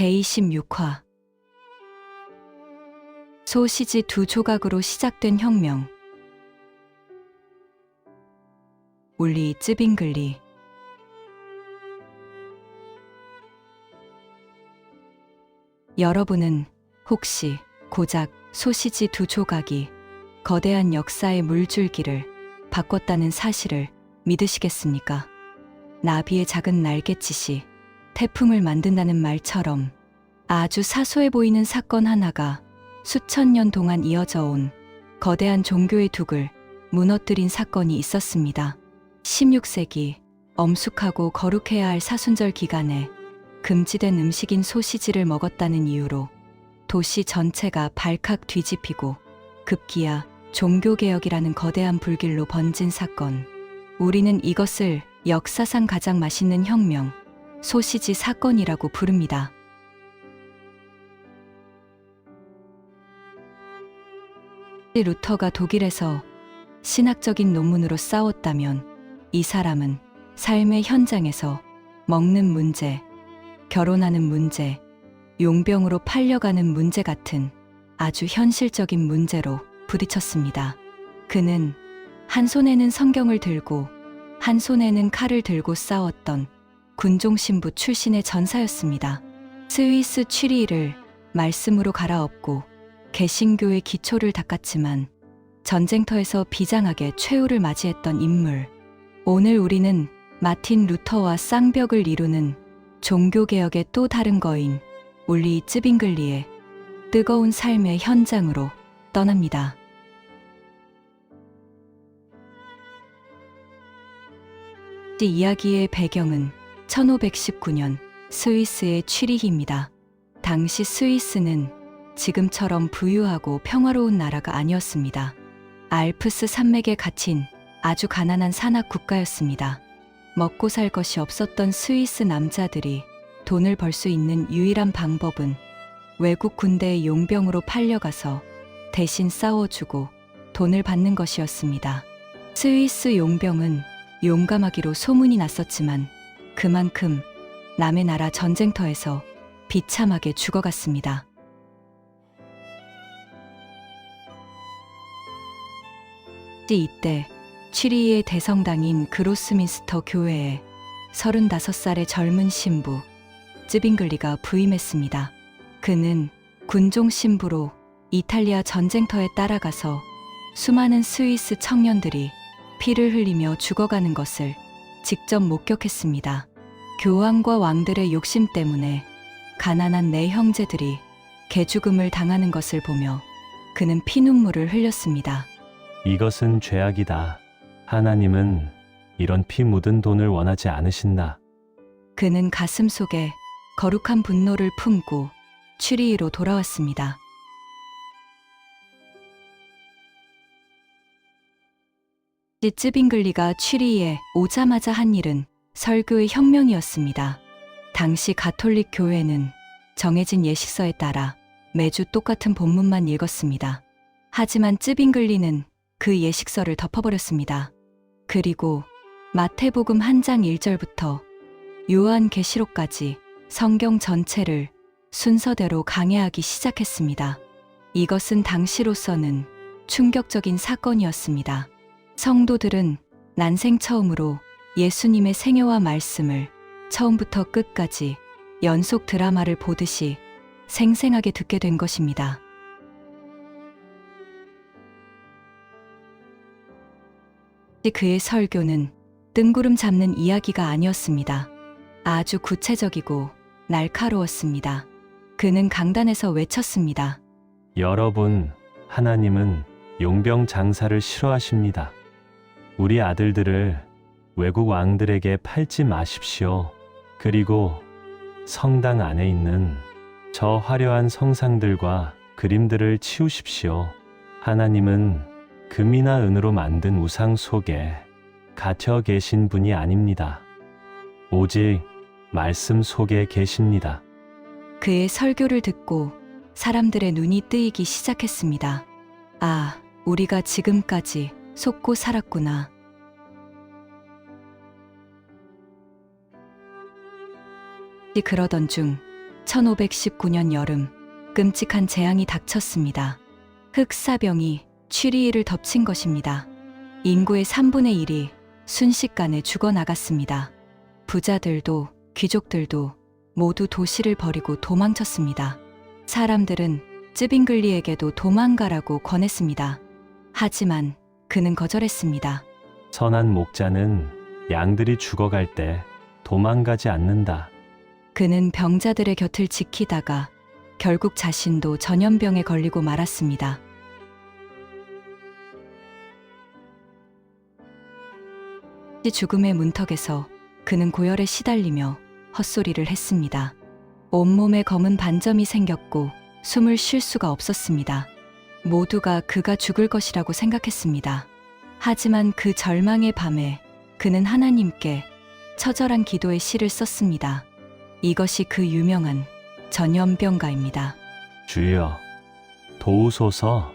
제26화. 소시지 두 조각으로 시작된 혁명. 울리 쯔빙글리. 여러분은 혹시 고작 소시지 두 조각이 거대한 역사의 물줄기를 바꿨다는 사실을 믿으시겠습니까? 나비의 작은 날갯짓이 태풍을 만든다는 말처럼 아주 사소해 보이는 사건 하나가 수천 년 동안 이어져 온 거대한 종교의 둑을 무너뜨린 사건이 있었습니다. 16세기 엄숙하고 거룩해야 할 사순절 기간에 금지된 음식인 소시지를 먹었다는 이유로 도시 전체가 발칵 뒤집히고 급기야 종교개혁이라는 거대한 불길로 번진 사건. 우리는 이것을 역사상 가장 맛있는 혁명, 소시지 사건이라고 부릅니다. 루터가 독일에서 신학적인 논문으로 싸웠다면 이 사람은 삶의 현장에서 먹는 문제, 결혼하는 문제, 용병으로 팔려가는 문제 같은 아주 현실적인 문제로 부딪혔습니다. 그는 한 손에는 성경을 들고 한 손에는 칼을 들고 싸웠던 군종 신부 출신의 전사였습니다. 스위스 취리를 말씀으로 갈아엎고 개신교의 기초를 닦았지만 전쟁터에서 비장하게 최후를 맞이했던 인물. 오늘 우리는 마틴 루터와 쌍벽을 이루는 종교개혁의 또 다른 거인 울리 쯔빙글리의 뜨거운 삶의 현장으로 떠납니다. 이 이야기의 배경은 1519년 스위스의 취리히입니다. 당시 스위스는 지금처럼 부유하고 평화로운 나라가 아니었습니다. 알프스 산맥에 갇힌 아주 가난한 산악 국가였습니다. 먹고 살 것이 없었던 스위스 남자들이 돈을 벌 수 있는 유일한 방법은 외국 군대의 용병으로 팔려가서 대신 싸워주고 돈을 받는 것이었습니다. 스위스 용병은 용감하기로 소문이 났었지만 그만큼 남의 나라 전쟁터에서 비참하게 죽어갔습니다. 이때 취리의 대성당인 그로스민스터 교회에 35살의 젊은 신부 쯔빙글리가 부임했습니다. 그는 군종 신부로 이탈리아 전쟁터에 따라가서 수많은 스위스 청년들이 피를 흘리며 죽어가는 것을 직접 목격했습니다. 교황과 왕들의 욕심 때문에 가난한 내 형제들이 개죽음을 당하는 것을 보며 그는 피눈물을 흘렸습니다. 이것은 죄악이다. 하나님은 이런 피 묻은 돈을 원하지 않으신다. 그는 가슴 속에 거룩한 분노를 품고 취리히로 돌아왔습니다. 찌츠빙글리가 취리히에 오자마자 한 일은 설교의 혁명이었습니다. 당시 가톨릭 교회는 정해진 예식서에 따라 매주 똑같은 본문만 읽었습니다. 하지만 쯔빙글리는 그 예식서를 덮어버렸습니다. 그리고 마태복음 한 장 1절부터 요한계시록까지 성경 전체를 순서대로 강해하기 시작했습니다. 이것은 당시로서는 충격적인 사건이었습니다. 성도들은 난생 처음으로 예수님의 생애와 말씀을 처음부터 끝까지 연속 드라마를 보듯이 생생하게 듣게 된 것입니다. 그의 설교는 뜬구름 잡는 이야기가 아니었습니다. 아주 구체적이고 날카로웠습니다. 그는 강단에서 외쳤습니다. 여러분, 하나님은 용병 장사를 싫어하십니다. 우리 아들들을 외국 왕들에게 팔지 마십시오. 그리고 성당 안에 있는 저 화려한 성상들과 그림들을 치우십시오. 하나님은 금이나 은으로 만든 우상 속에 갇혀 계신 분이 아닙니다. 오직 말씀 속에 계십니다. 그의 설교를 듣고 사람들의 눈이 뜨이기 시작했습니다. 아, 우리가 지금까지 속고 살았구나. 그러던 중 1519년 여름 끔찍한 재앙이 닥쳤습니다. 흑사병이 취리를 덮친 것입니다. 인구의 3분의 1이 순식간에 죽어나갔습니다. 부자들도 귀족들도 모두 도시를 버리고 도망쳤습니다. 사람들은 쯔빙글리에게도 도망가라고 권했습니다. 하지만 그는 거절했습니다. 선한 목자는 양들이 죽어갈 때 도망가지 않는다. 그는 병자들의 곁을 지키다가 결국 자신도 전염병에 걸리고 말았습니다. 이 죽음의 문턱에서 그는 고열에 시달리며 헛소리를 했습니다. 온몸에 검은 반점이 생겼고 숨을 쉴 수가 없었습니다. 모두가 그가 죽을 것이라고 생각했습니다. 하지만 그 절망의 밤에 그는 하나님께 처절한 기도의 시를 썼습니다. 이것이 그 유명한 전염병가입니다. 주여, 도우소서,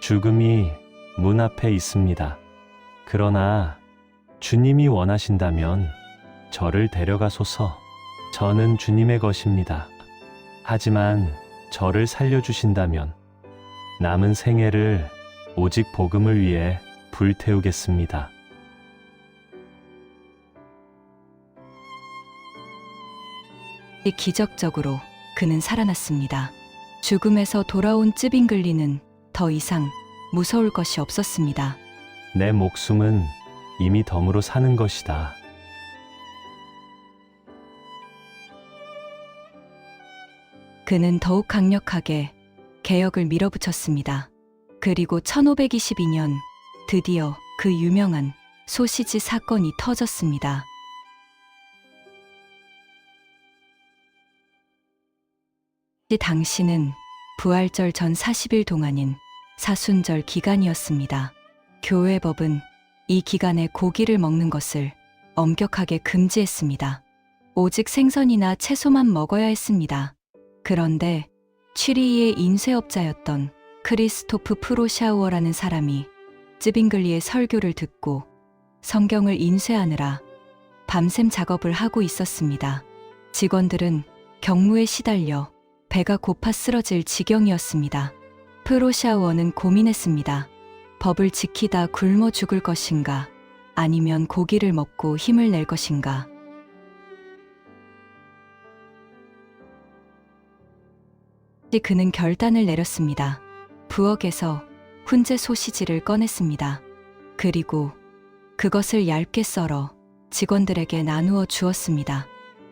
죽음이 문 앞에 있습니다. 그러나 주님이 원하신다면 저를 데려가소서. 저는 주님의 것입니다. 하지만 저를 살려주신다면 남은 생애를 오직 복음을 위해 불태우겠습니다. 기적적으로 그는 살아났습니다. 죽음에서 돌아온 쯔빙글리는 더 이상 무서울 것이 없었습니다. 내 목숨은 이미 덤으로 사는 것이다. 그는 더욱 강력하게 개혁을 밀어붙였습니다. 그리고 1522년 드디어 그 유명한 소시지 사건이 터졌습니다. 이 당시는 부활절 전 40일 동안인 사순절 기간이었습니다. 교회법은 이 기간에 고기를 먹는 것을 엄격하게 금지했습니다. 오직 생선이나 채소만 먹어야 했습니다. 그런데 취리히의 인쇄업자였던 크리스토프 프로샤우어라는 사람이 쯔빙글리의 설교를 듣고 성경을 인쇄하느라 밤샘 작업을 하고 있었습니다. 직원들은 경무에 시달려 배가 고파 쓰러질 지경이었습니다. 프로샤우어는 고민했습니다. 법을 지키다 굶어 죽을 것인가 아니면 고기를 먹고 힘을 낼 것인가 그는 결단을 내렸습니다. 부엌에서 훈제 소시지를 꺼냈습니다. 그리고 그것을 얇게 썰어 직원들에게 나누어 주었습니다.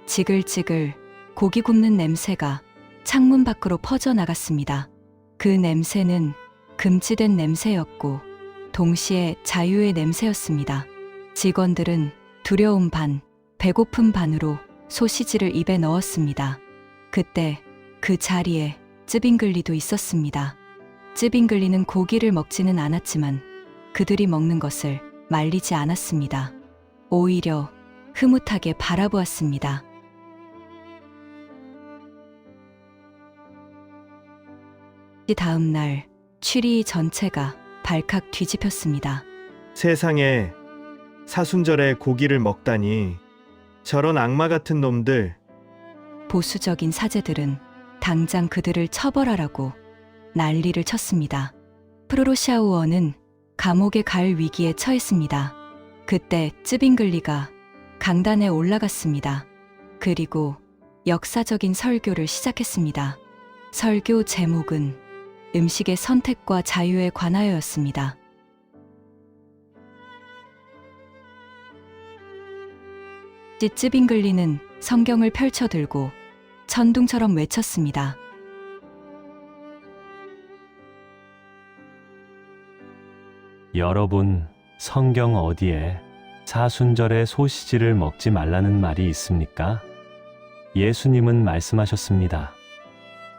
지글지글 고기 굽는 냄새가 창문 밖으로 퍼져나갔습니다. 그 냄새는 금지된 냄새였고 동시에 자유의 냄새였습니다. 직원들은 두려움 반, 배고픔 반으로 소시지를 입에 넣었습니다. 그때 그 자리에 쯔빙글리도 있었습니다. 쯔빙글리는 고기를 먹지는 않았지만 그들이 먹는 것을 말리지 않았습니다. 오히려 흐뭇하게 바라보았습니다. 이 다음 날 취리 전체가 발칵 뒤집혔습니다. 세상에 사순절에 고기를 먹다니 저런 악마 같은 놈들 보수적인 사제들은 당장 그들을 처벌하라고 난리를 쳤습니다. 프로로샤우어는 감옥에 갈 위기에 처했습니다. 그때 쯔빙글리가 강단에 올라갔습니다. 그리고 역사적인 설교를 시작했습니다. 설교 제목은 음식의 선택과 자유에 관하여였습니다. 찌찌 빙글리는 성경을 펼쳐들고 천둥처럼 외쳤습니다. 여러분, 성경 어디에 사순절에 소시지를 먹지 말라는 말이 있습니까? 예수님은 말씀하셨습니다.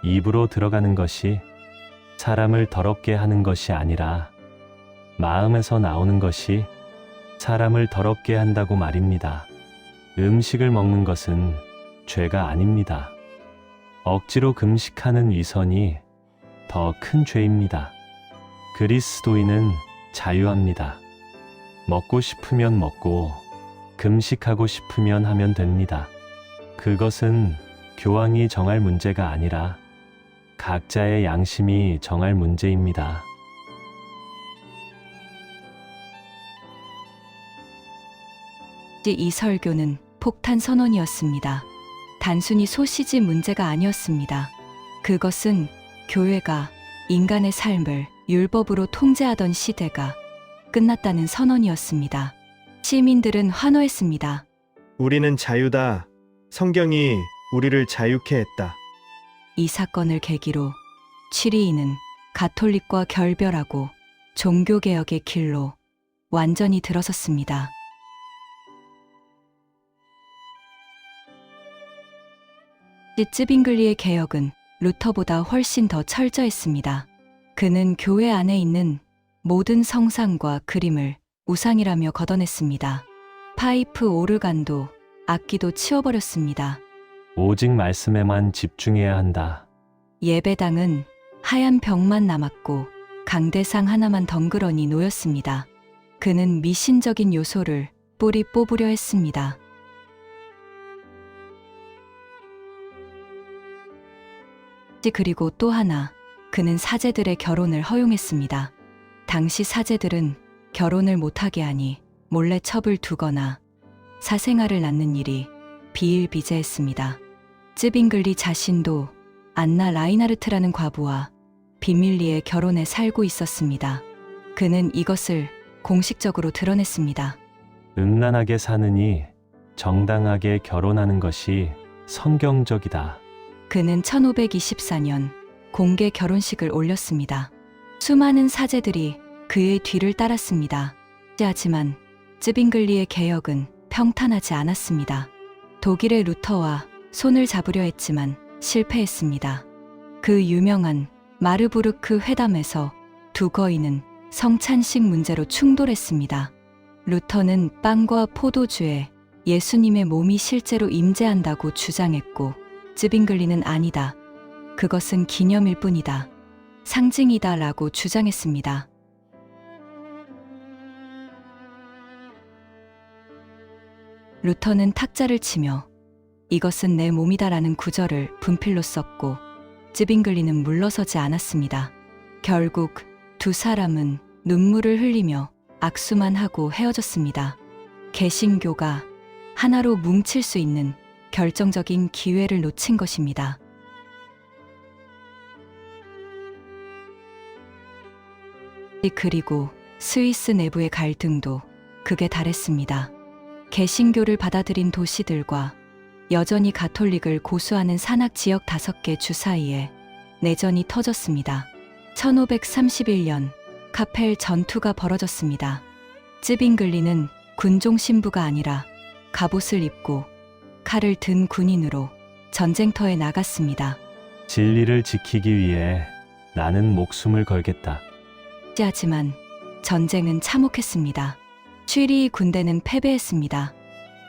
입으로 들어가는 것이 사람을 더럽게 하는 것이 아니라 마음에서 나오는 것이 사람을 더럽게 한다고 말입니다. 음식을 먹는 것은 죄가 아닙니다. 억지로 금식하는 위선이 더 큰 죄입니다. 그리스도인은 자유합니다. 먹고 싶으면 먹고 금식하고 싶으면 하면 됩니다. 그것은 교황이 정할 문제가 아니라 각자의 양심이 정할 문제입니다. 이 설교는 폭탄 선언이었습니다. 단순히 소시지 문제가 아니었습니다. 그것은 교회가 인간의 삶을 율법으로 통제하던 시대가 끝났다는 선언이었습니다. 시민들은 환호했습니다. 우리는 자유다. 성경이 우리를 자유케 했다. 이 사건을 계기로 취리인은 가톨릭과 결별하고 종교개혁의 길로 완전히 들어섰습니다. 찌츠빙글리의 개혁은 루터보다 훨씬 더 철저했습니다. 그는 교회 안에 있는 모든 성상과 그림을 우상이라며 걷어냈습니다. 파이프 오르간도 악기도 치워버렸습니다. 오직 말씀에만 집중해야 한다. 예배당은 하얀 벽만 남았고 강대상 하나만 덩그러니 놓였습니다. 그는 미신적인 요소를 뿌리 뽑으려 했습니다. 그리고 또 하나, 그는 사제들의 결혼을 허용했습니다. 당시 사제들은 결혼을 못하게 하니 몰래 첩을 두거나 사생아를 낳는 일이 비일비재했습니다. 쯔빙글리 자신도 안나 라이나르트라는 과부와 비밀리에 결혼해 살고 있었습니다. 그는 이것을 공식적으로 드러냈습니다. 음란하게 사느니 정당하게 결혼하는 것이 성경적이다. 그는 1524년 공개 결혼식을 올렸습니다. 수많은 사제들이 그의 뒤를 따랐습니다. 하지만 쯔빙글리의 개혁은 평탄하지 않았습니다. 독일의 루터와 손을 잡으려 했지만 실패했습니다. 그 유명한 마르부르크 회담에서 두 거인은 성찬식 문제로 충돌했습니다. 루터는 빵과 포도주에 예수님의 몸이 실제로 임재한다고 주장했고 쯔빙글리는 아니다. 그것은 기념일 뿐이다. 상징이다 라고 주장했습니다. 루터는 탁자를 치며 이것은 내 몸이다라는 구절을 분필로 썼고 쯔빙글리는 물러서지 않았습니다. 결국 두 사람은 눈물을 흘리며 악수만 하고 헤어졌습니다. 개신교가 하나로 뭉칠 수 있는 결정적인 기회를 놓친 것입니다. 그리고 스위스 내부의 갈등도 극에 달했습니다. 개신교를 받아들인 도시들과 여전히 가톨릭을 고수하는 산악 지역 다섯 개 주 사이에 내전이 터졌습니다. 1531년 카펠 전투가 벌어졌습니다. 쯔빙글리는 군종 신부가 아니라 갑옷을 입고 칼을 든 군인으로 전쟁터에 나갔습니다. 진리를 지키기 위해 나는 목숨을 걸겠다. 하지만 전쟁은 참혹했습니다. 취리 군대는 패배했습니다.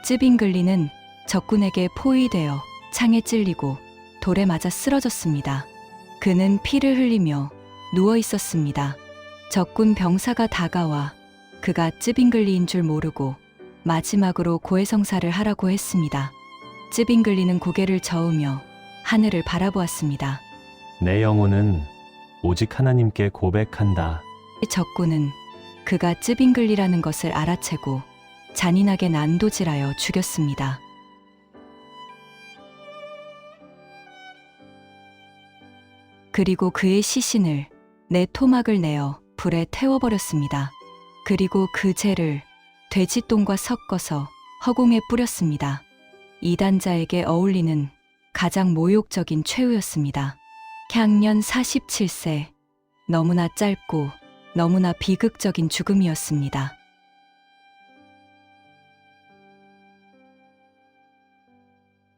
쯔빙글리는 적군에게 포위되어 창에 찔리고 돌에 맞아 쓰러졌습니다. 그는 피를 흘리며 누워 있었습니다. 적군 병사가 다가와 그가 쯔빙글리인 줄 모르고 마지막으로 고해성사를 하라고 했습니다. 쯔빙글리는 고개를 저으며 하늘을 바라보았습니다. 내 영혼은 오직 하나님께 고백한다. 적군은 그가 쯔빙글리라는 것을 알아채고 잔인하게 난도질하여 죽였습니다. 그리고 그의 시신을 내 토막을 내어 불에 태워버렸습니다. 그리고 그 죄를 돼지똥과 섞어서 허공에 뿌렸습니다. 이단자에게 어울리는 가장 모욕적인 최후였습니다. 향년 47세. 너무나 짧고 너무나 비극적인 죽음이었습니다.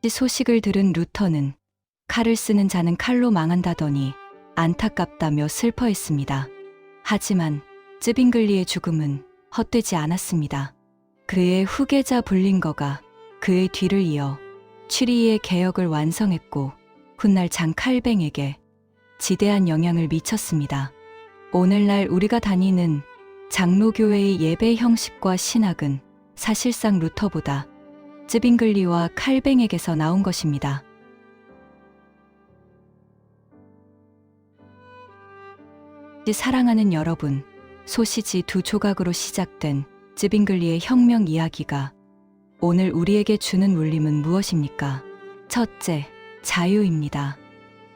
이 소식을 들은 루터는 칼을 쓰는 자는 칼로 망한다더니 안타깝다며 슬퍼했습니다. 하지만 쯔빙글리의 죽음은 헛되지 않았습니다. 그의 후계자 불린거가 그의 뒤를 이어 취리의 개혁을 완성했고 훗날 장 칼뱅에게 지대한 영향을 미쳤습니다. 오늘날 우리가 다니는 장로교회의 예배 형식과 신학은 사실상 루터보다 쯔빙글리와 칼뱅에게서 나온 것입니다. 사랑하는 여러분, 소시지 두 조각으로 시작된 쯔빙글리의 혁명 이야기가 오늘 우리에게 주는 울림은 무엇입니까? 첫째, 자유입니다.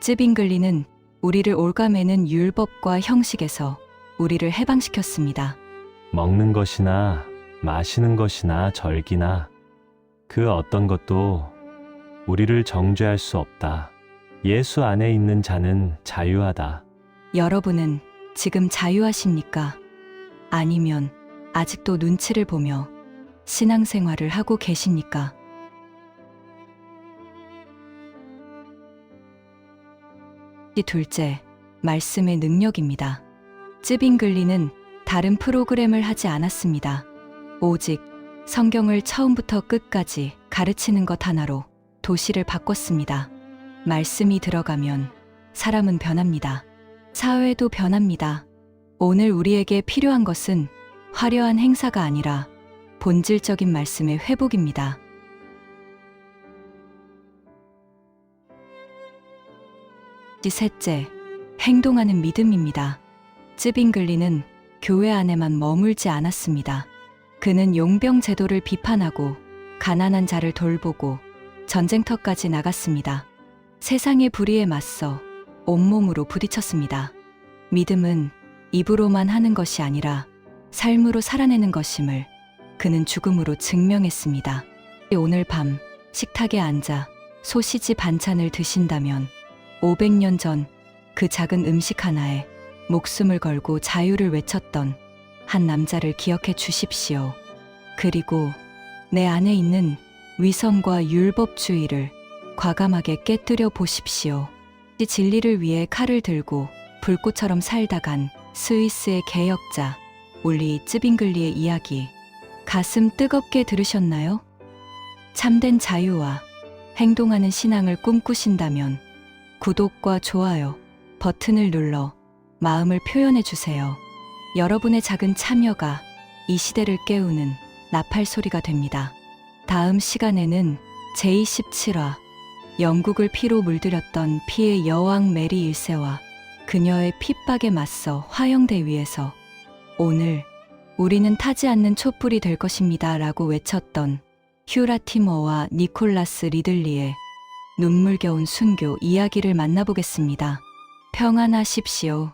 쯔빙글리는 우리를 올가매는 율법과 형식에서 우리를 해방시켰습니다. 먹는 것이나 마시는 것이나 절기나 그 어떤 것도 우리를 정죄할 수 없다. 예수 안에 있는 자는 자유하다. 여러분은 지금 자유하십니까? 아니면 아직도 눈치를 보며 신앙생활을 하고 계십니까? 이 둘째, 말씀의 능력입니다. 쯔빙글리는 다른 프로그램을 하지 않았습니다. 오직 성경을 처음부터 끝까지 가르치는 것 하나로 도시를 바꿨습니다. 말씀이 들어가면 사람은 변합니다. 사회도 변합니다. 오늘 우리에게 필요한 것은 화려한 행사가 아니라 본질적인 말씀의 회복입니다. 셋째, 행동하는 믿음입니다. 쯔빙글리는 교회 안에만 머물지 않았습니다. 그는 용병 제도를 비판하고 가난한 자를 돌보고 전쟁터까지 나갔습니다. 세상의 불의에 맞서 온몸으로 부딪혔습니다. 믿음은 입으로만 하는 것이 아니라 삶으로 살아내는 것임을 그는 죽음으로 증명했습니다. 오늘 밤 식탁에 앉아 소시지 반찬을 드신다면 500년 전 그 작은 음식 하나에 목숨을 걸고 자유를 외쳤던 한 남자를 기억해 주십시오. 그리고 내 안에 있는 위선과 율법주의를 과감하게 깨뜨려 보십시오. 이 진리를 위해 칼을 들고 불꽃처럼 살다간 스위스의 개혁자 올리 쯔빙글리의 이야기 가슴 뜨겁게 들으셨나요? 참된 자유와 행동하는 신앙을 꿈꾸신다면 구독과 좋아요 버튼을 눌러 마음을 표현해 주세요. 여러분의 작은 참여가 이 시대를 깨우는 나팔 소리가 됩니다. 다음 시간에는 제27화 영국을 피로 물들였던 피의 여왕 메리 1세와 그녀의 핍박에 맞서 화영대 위에서 오늘 우리는 타지 않는 촛불이 될 것입니다 라고 외쳤던 휴라티머와 니콜라스 리들리의 눈물겨운 순교 이야기를 만나보겠습니다. 평안하십시오.